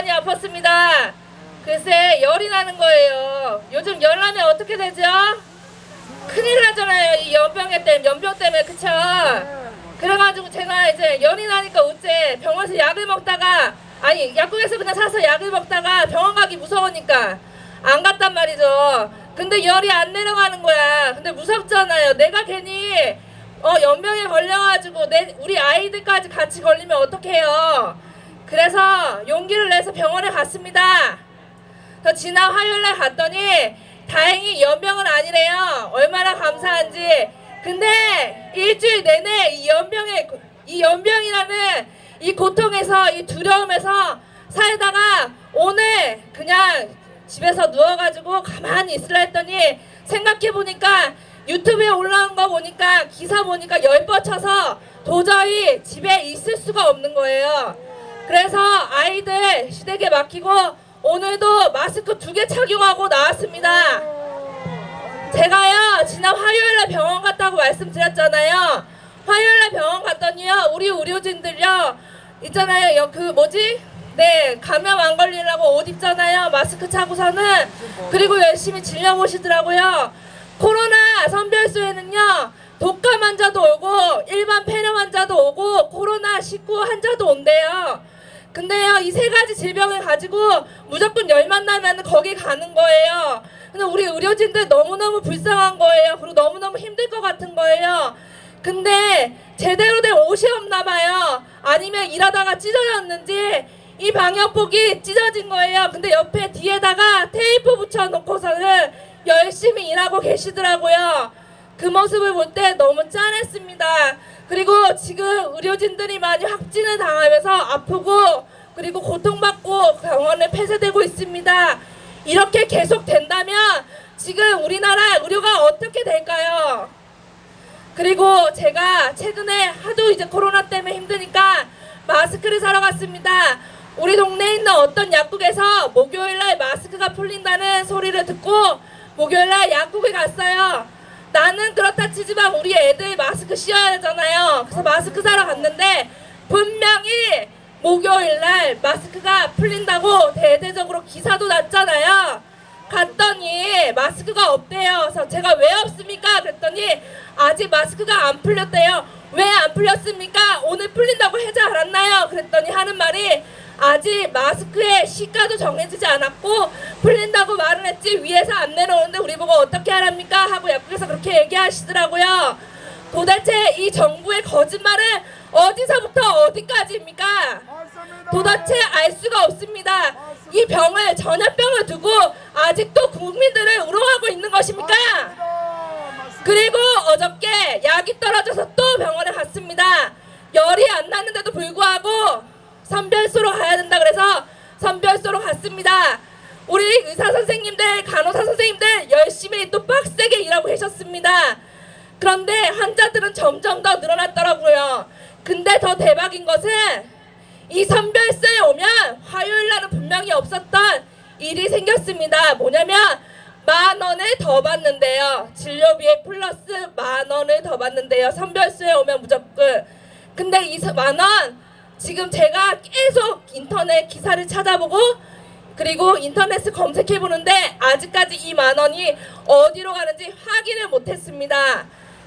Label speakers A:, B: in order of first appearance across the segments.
A: 많이 아팠습니다. 글쎄 열이 나는 거예요. 요즘 열 나면 어떻게 되죠? 큰일 나잖아요. 이 연병에 때문에 연병 때문에 그쵸? 그래가지고 제가 이제 열이 나니까 어째 병원에서 약을 먹다가 아니 약국에서 그냥 사서 약을 먹다가 병원 가기 무서우니까 안 갔단 말이죠. 근데 열이 안 내려가는 거야. 근데 무섭잖아요. 내가 괜히 어 연병에 걸려가지고 내 우리 아이들까지 같이 걸리면 어떡해요. 그래서 용기를 내서 병원에 갔습니다. 저 지난 화요일 날 갔더니 다행히 연병은 아니래요. 얼마나 감사한지. 근데 일주일 내내 이 연병에 이 연병이라는 이 고통에서 이 두려움에서 살다가 오늘 그냥 집에서 누워가지고 가만히 있으려 했더니 생각해 보니까 유튜브에 올라온 거 보니까 기사 보니까 열 뻗쳐서 도저히 집에 있을 수가 없는 거예요. 그래서 아이들 시댁에 맡기고 오늘도 마스크 두 개 착용하고 나왔습니다. 제가요 지난 화요일날 병원 갔다고 말씀드렸잖아요. 화요일날 병원 갔더니요 우리 의료진들요 있잖아요 여- 그 뭐지 네 감염 안 걸리려고 옷 입잖아요 마스크 차고서는 그리고 열심히 진료 보시더라고요. 코로나 선별소에는요 독감 환자도 오고 일반 폐렴 환자도 오고 코로나 19 환자도 온대요. 근데요 이 세 가지 질병을 가지고 무조건 열만 나면 거기 가는 거예요. 근데 우리 의료진들 너무너무 불쌍한 거예요. 그리고 너무너무 힘들 것 같은 거예요. 근데 제대로 된 옷이 없나 봐요. 아니면 일하다가 찢어졌는지 이 방역복이 찢어진 거예요. 근데 옆에 뒤에다가 테이프 붙여놓고서는 열심히 일하고 계시더라고요. 그 모습을 볼 때 너무 짠했습니다. 그리고 지금 의료진들이 많이 확진을 당하면서 아프고 그리고 고통받고 병원에 폐쇄되고 있습니다. 이렇게 계속 된다면 지금 우리나라 의료가 어떻게 될까요? 그리고 제가 최근에 하도 이제 코로나 때문에 힘드니까 마스크를 사러 갔습니다. 우리 동네에 있는 어떤 약국에서 목요일날 마스크가 풀린다는 소리를 듣고 목요일날 약국에 갔어요. 나는 그렇다 치지만 우리 애들 마스크 씌워야 되잖아요. 그래서 마스크 사러 갔는데 분명히 목요일날 마스크가 풀린다고 대대적으로 기사도 났잖아요. 갔더니 마스크가 없대요. 그래서 제가 왜 없습니까? 그랬더니 아직 마스크가 안 풀렸대요. 왜 안 풀렸습니까? 오늘 풀린다고 하지 않았나요? 그랬더니 하는 말이 아직 마스크의 시가도 정해지지 않았고 풀린다고 말은 했지 위에서 안 내려오는데 우리 보고 어떻게 하랍니까? 하고 약국에서 그렇게 얘기하시더라고요. 도대체 이 정부의 거짓말은 어디서부터 어디까지입니까? 도대체 알 수가 없습니다. 이 병을 전염병을 두고 아직도 국민들을 우롱하고 있는 것입니까?
B: 맞습니다. 맞습니다.
A: 그리고 어저께 약이 떨어져서 또 병원에 갔습니다. 열이 안 나는데도 불구하고 선별소로 가야 된다 그래서 선별소로 갔습니다. 우리 의사 선생님들, 간호사 선생님들 열심히 또 빡세게 일하고 계셨습니다. 그런데 환자들은 점점 더 늘어났더라고요. 근데 더 대박인 것은 이 선별소에 오면 화요일 날은 분명히 없었던 일이 생겼습니다. 뭐냐면 만 원을 더 받는데요. 진료비에 플러스 만 원을 더 받는데요. 선별소에 오면 무조건. 근데 이 만 원 지금 제가 계속 인터넷 기사를 찾아보고 그리고 인터넷을 검색해 보는데 아직까지 이 만 원이 어디로 가는지 확인을 못했습니다.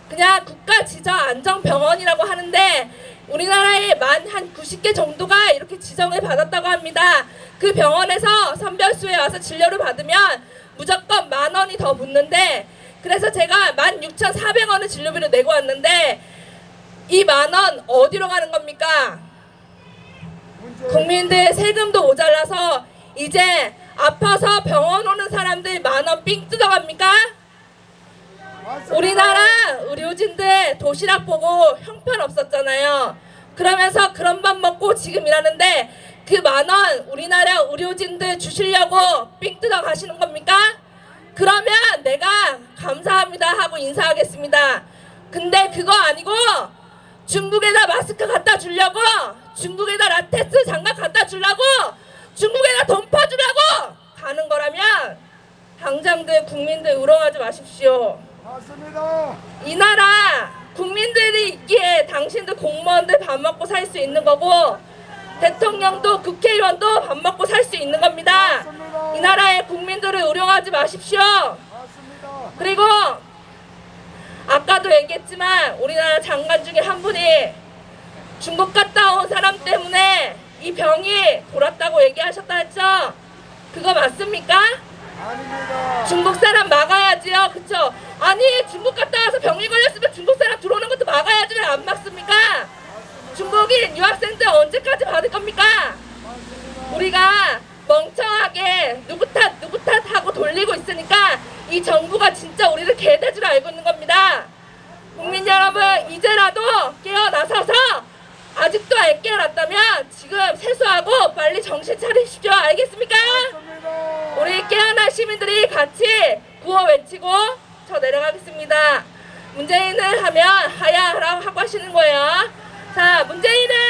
A: 그냥 국가 지정 안정 병원이라고 하는데 우리나라에 만 한 90개 정도가 이렇게 지정을 받았다고 합니다. 그 병원에서 선별소에 와서 진료를 받으면 무조건 만 원이 더 붙는데 그래서 제가 만 6,400원을 진료비로 내고 왔는데 이 만 원 어디로 가는 겁니까? 국민들 세금도 모자라서 이제 아파서 병원 오는 사람들 만원 삥 뜯어갑니까? 우리나라 의료진들 도시락 보고 형편 없었잖아요. 그러면서 그런 밥 먹고 지금 일하는데 그 만원 우리나라 의료진들 주시려고 삥 뜯어 가시는 겁니까? 그러면 내가 감사합니다 하고 인사하겠습니다. 근데 그거 아니고 중국에다 마스크 갖다 주려고 중국에다 라테스 장갑 갖다 주려고 중국에다 돈 퍼주려고 가는 거라면 당장들 국민들 우롱하지 마십시오.
B: 맞습니다.
A: 이 나라 국민들이 있기에 당신들 공무원들 밥 먹고 살 수 있는 거고 대통령도 국회의원도 밥 먹고 살 수 있는 겁니다. 맞습니다. 이 나라의 국민들을 우롱하지 마십시오.
B: 맞습니다.
A: 그리고 아까도 얘기했지만 우리나라 장관 중에 한 분이 중국 갔다 온 사람 때문에 이 병이 돌았다고 얘기하셨다 했죠? 그거 맞습니까?
B: 아닙니다.
A: 중국 사람 막아야지요. 그쵸? 아니 중국 갔다 와서 병이 걸렸으면 중국 사람 들어오는 것도 막아야지 왜 안 막습니까? 중국인 유학생들 언제까지 받을 겁니까? 우리가 멍청하게 누구 탓 누구 탓 하고 돌리고 있으니까 이 정부가 진짜 우리를 개돼지로 알고 있는 겁니다. 국민 여러분 이제라도 깨어나서서 아직도 안 깨어났다면 지금 세수하고 빨리 정신 차리십시오. 알겠습니까? 우리 깨어난 시민들이 같이 구호 외치고 저 내려가겠습니다. 문재인을 하면 하야라고 하고 하시는 거예요. 자! 하야!